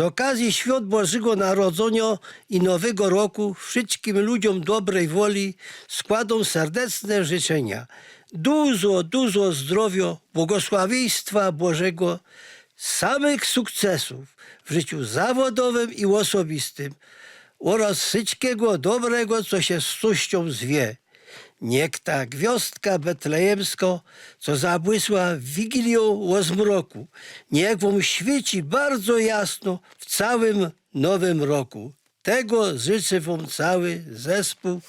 okazji świąt Bożego Narodzenia i Nowego Roku wszystkim ludziom dobrej woli składą serdeczne życzenia. Dużo, dużo zdrowia, błogosławieństwa Bożego, samych sukcesów w życiu zawodowym i osobistym oraz wszystkiego dobrego, co się z suścią zwie. Niech ta gwiazdka betlejemska, co zabłysła w Wigilią łozmroku, niech wam świeci bardzo jasno w całym nowym roku. Tego życzę wam cały zespół